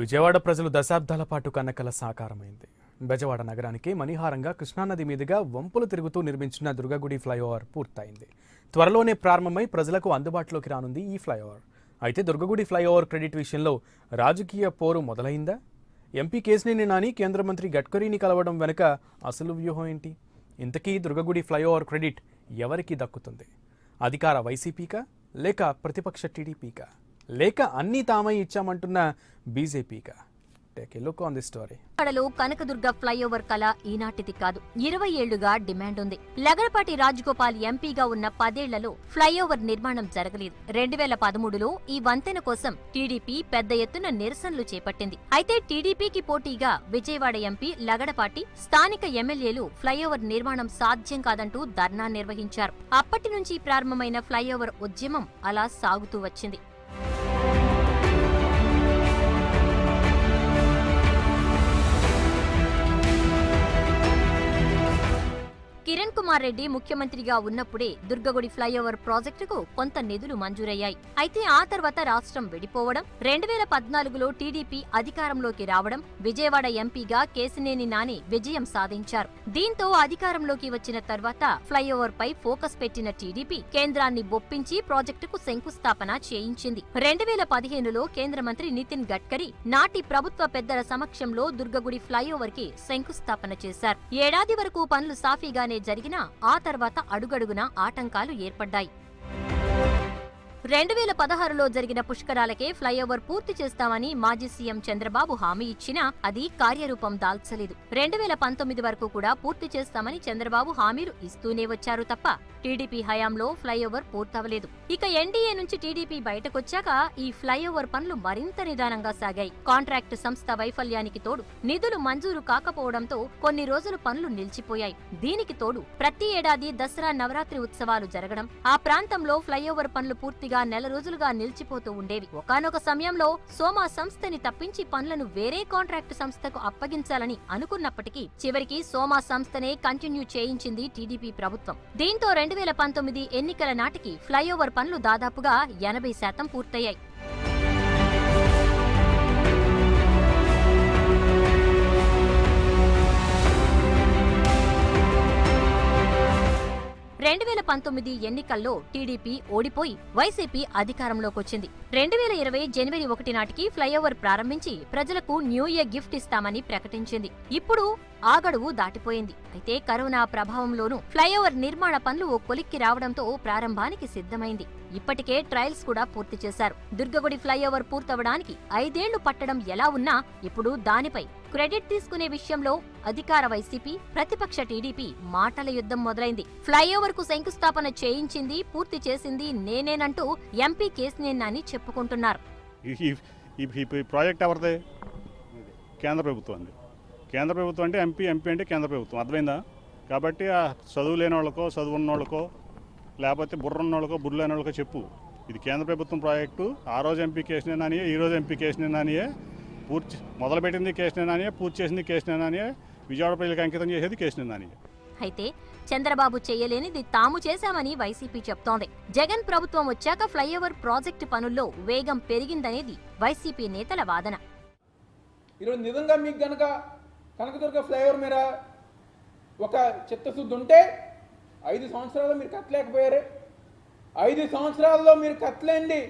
విజయవాడ ప్రజలు దశాబ్దాల పాటు కన్నకల సాకారమైంది. బెజవాడ నగరానికి మణిహారంగా కృష్ణానది మీదుగా వంపులు తిరుగుతూ నిర్మించిన దుర్గగుడి ఫ్లైఓవర్ పూర్తయింది. త్వరలోనే ప్రారంభమై ప్రజలకు అందుబాటులోకి రానుంది ఈ ఫ్లైఓవర్. అయితే దుర్గగుడి ఫ్లైఓవర్ క్రెడిట్ విషయంలో రాజకీయ పోరు మొదలైందా? ఎంపీ కేసినేని నాని కేంద్ర మంత్రి గడ్కరీని కలవడం వెనుక అసలు వ్యూహం ఏంటి? ఇంతకీ దుర్గగుడి ఫ్లైఓవర్ క్రెడిట్ ఎవరికి దక్కుతుంది? అధికార వైసీపీకా లేక ప్రతిపక్ష టీడీపీకా? లేక అన్నీ తామై ఇచ్చామంటున్న బీజేపీగా. టేక్ కనకదుర్గ ఫ్లైఓవర్ కళ ఈనాటిది కాదు. ఇరవై ఏళ్ళుగా డిమాండ్ ఉంది. లగడపాటి రాజగోపాల్ ఎంపీగా ఉన్న పదేళ్ళలో ఫ్లైఓవర్ నిర్మాణం జరగలేదు. రెండు వేల పదమూడులో ఈ వంతెన కోసం టీడీపీ పెద్ద ఎత్తున నిరసనలు చేపట్టింది. అయితే టీడీపీకి పోటీగా విజయవాడ ఎంపీ లగడపాటి స్థానిక ఎమ్మెల్యేలు ఫ్లైఓవర్ నిర్మాణం సాధ్యం కాదంటూ ధర్నా నిర్వహించారు. అప్పటి నుంచి ప్రారంభమైన ఫ్లైఓవర్ ఉద్యమం అలా సాగుతూ వచ్చింది. రెడ్డి ముఖ్యమంత్రిగా ఉన్నప్పుడే దుర్గగుడి ఫ్లైఓవర్ ప్రాజెక్టుకు కొంత నిధులు మంజూరయ్యాయి. అయితే ఆ తర్వాత రాష్ట్రం విడిపోవడం రెండు వేల పద్నాలుగులో టీడీపీ అధికారంలోకి రావడం విజయవాడ ఎంపీగా కేసినేని నాని విజయం సాధించారు. దీంతో అధికారంలోకి వచ్చిన తర్వాత ఫ్లైఓవర్ పై ఫోకస్ పెట్టిన టీడీపీ కేంద్రాన్ని బొప్పించి ప్రాజెక్టుకు శంకుస్థాపన చేయించింది. రెండు వేల పదిహేనులో కేంద్ర మంత్రి నితిన్ గడ్కరీ నాటి ప్రభుత్వ పెద్దల సమక్షంలో దుర్గగుడి ఫ్లైఓవర్కి శంకుస్థాపన చేశారు. ఏడాది వరకు పనులు సాఫీగానే జరిగిన ఆ తర్వాత అడుగడుగునా ఆటంకాలు ఏర్పడ్డాయి. రెండు వేల పదహారులో జరిగిన పుష్కరాలకే ఫ్లైఓవర్ పూర్తి చేస్తామని మాజీ సీఎం చంద్రబాబు హామీ ఇచ్చినా అది కార్యరూపం దాల్చలేదు. రెండు వేల పంతొమ్మిది వరకు కూడా పూర్తి చేస్తామని చంద్రబాబు హామీలు ఇస్తూనే వచ్చారు తప్ప టీడీపీ హయాంలో ఫ్లైఓవర్ పూర్తవలేదు. ఇక ఎన్డీఏ నుంచి టీడీపీ బయటకొచ్చాక ఈ ఫ్లైఓవర్ పనులు మరింత నిదానంగా సాగాయి. కాంట్రాక్టు సంస్థ వైఫల్యానికి తోడు నిధులు మంజూరు కాకపోవడంతో కొన్ని రోజులు పనులు నిలిచిపోయాయి. దీనికి తోడు ప్రతి ఏడాది దసరా నవరాత్రి ఉత్సవాలు జరగడం ఆ ప్రాంతంలో ఫ్లైఓవర్ పనులు పూర్తిగా నెల రోజులుగా నిలిచిపోతూ ఉండేవి. ఒకానొక సమయంలో సోమా సంస్థని తప్పించి పనులను వేరే కాంట్రాక్టు సంస్థకు అప్పగించాలని అనుకున్నప్పటికీ చివరికి సోమా సంస్థనే కంటిన్యూ చేయించింది టీడీపీ ప్రభుత్వం. దీంతో రెండు వేల పంతొమ్మిది ఎన్నికల నాటికి ఫ్లైఓవర్ పనులు దాదాపుగా ఎనభై శాతం పూర్తయ్యాయి. పంతొమ్మిది ఎన్నికల్లో టీడీపీ ఓడిపోయి వైసీపీ అధికారంలోకొచ్చింది. రెండు వేల ఇరవై జనవరి ఒకటి నాటికి ఫ్లైఓవర్ ప్రారంభించి ప్రజలకు న్యూ ఇయర్ గిఫ్ట్ ఇస్తామని ప్రకటించింది. ఇప్పుడు ఆ గడువు దాటిపోయింది. అయితే కరోనా ప్రభావంలోనూ ఫ్లైఓవర్ నిర్మాణ పనులు ఓ కొలిక్కి రావడంతో ప్రారంభానికి సిద్ధమైంది. ఇప్పటికే ట్రయల్స్ కూడా పూర్తి చేశారు. దుర్గగుడి ఫ్లైఓవర్ పూర్తవడానికి ఐదేళ్ళు పట్టడం ఎలా ఉన్నా ఇప్పుడు దానిపై క్రెడిట్ తీసుకునే విషయంలో అధికార వైసీపీ ప్రతిపక్ష టీడీపీ మాటల యుద్ధం మొదలైంది. ఫ్లైఓవర్కు శంకుస్థాపన చేయించింది పూర్తి చేసింది నేనేనంటూ ఎంపీ కేసినేనాని చెప్పుకుంటున్నారు. ఈ ప్రాజెక్ట్ ఎవరిది? కేంద్ర ప్రభుత్వం అండి. కేంద్ర ప్రభుత్వం అంటే ఎంపీ ఎంపీ అంటే కేంద్ర ప్రభుత్వం. అర్థమైందా? కాబట్టి ఆ చదువు లేని వాళ్ళకో చదువు ఉన్న వాళ్ళకో లేకపోతే బుర్ర ఉన్న వాళ్ళకో బుర్ర లేని వాళ్ళకో చెప్పు. ఇది కేంద్ర ప్రభుత్వం ప్రాజెక్టు ఆ రోజు ఎంపీ కేసినే నానియే ఈ రోజు ఎంపీ కేసినే నానియే పూర్తి మొదలుపెట్టింది కేసినే నానియే పూర్తి చేసింది కేసినే నానియే విజయవాడ ప్రజలకు అంకితం చేసేది కేసినే నానియే అయితే చంద్రబాబు చేయలేనిది తాము చేశామని వైసీపీ చెప్తోంది. జగన్ ప్రభుత్వం వచ్చాక ఫ్లైఓవర్ ప్రాజెక్టు పనుల్లో వేగం పెరిగిందనేది వైసీపీ నేతల వాదన. ఈరోజు నిజంగా మీకు గనక కనకదుర్గ ఫ్లైఓవర్ మీద ఒక చిత్తశుద్ధి ఉంటే ఐదు సంవత్సరాలు మీరు కట్టలేకపోయారే? ఐదు సంవత్సరాల్లో మీరు కట్టలేండి.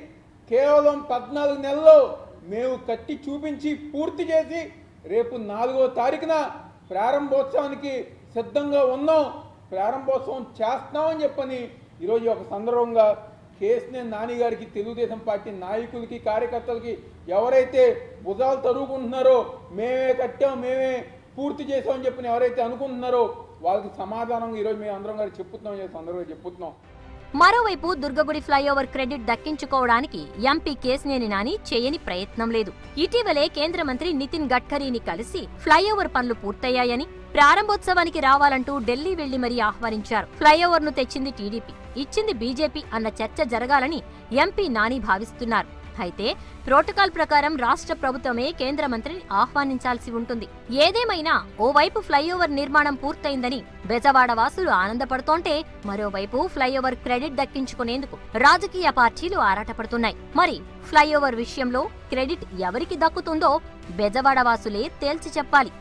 కేవలం పద్నాలుగు నెలల్లో మేము కట్టి చూపించి పూర్తి చేసి రేపు నాలుగో తారీఖున ప్రారంభోత్సవానికి సిద్ధంగా ఉన్నాం. ప్రారంభోత్సవం చేస్తామని చెప్పని ఈరోజు ఒక సందర్భంగా కేసీఆర్ నాని గారికి తెలుగుదేశం పార్టీ నాయకులకి కార్యకర్తలకి ఎవరైతే భుజాలు తరుగుకుంటున్నారో మేమే కట్టాం మేమే పూర్తి చేసామని చెప్పని ఎవరైతే అనుకుంటున్నారో వాళ్ళకి సమాధానం ఈరోజు మేము అందరం గారు చెప్పుతున్నాం అందరూ చెప్పుతున్నాం. మరోవైపు దుర్గగుడి ఫ్లైఓవర్ క్రెడిట్ దక్కించుకోవడానికి ఎంపీ కేసినేని నాని చేయని ప్రయత్నం లేదు. ఇటీవలే కేంద్ర మంత్రి నితిన్ గడ్కరీని కలిసి ఫ్లైఓవర్ పనులు పూర్తయ్యాయని ప్రారంభోత్సవానికి రావాలంటూ ఢిల్లీ వెళ్ళి మరీ ఆహ్వానించారు. ఫ్లైఓవర్ను తెచ్చింది టీడీపీ ఇచ్చింది బీజేపీ అన్న చర్చ జరగాలని ఎంపీ నాని భావిస్తున్నారు. అయితే ప్రోటోకాల్ ప్రకారం రాష్ట్ర ప్రభుత్వమే కేంద్ర మంత్రిని ఆహ్వానించాల్సి ఉంటుంది. ఏదేమైనా ఓవైపు ఫ్లైఓవర్ నిర్మాణం పూర్తయిందని బెజవాడ వాసులు ఆనందపడుతోంటే మరోవైపు ఫ్లైఓవర్ క్రెడిట్ దక్కించుకునేందుకు రాజకీయ పార్టీలు ఆరాటపడుతున్నాయి. మరి ఫ్లైఓవర్ విషయంలో క్రెడిట్ ఎవరికి దక్కుతుందో బెజవాడ వాసులే తేల్చి చెప్పాలి.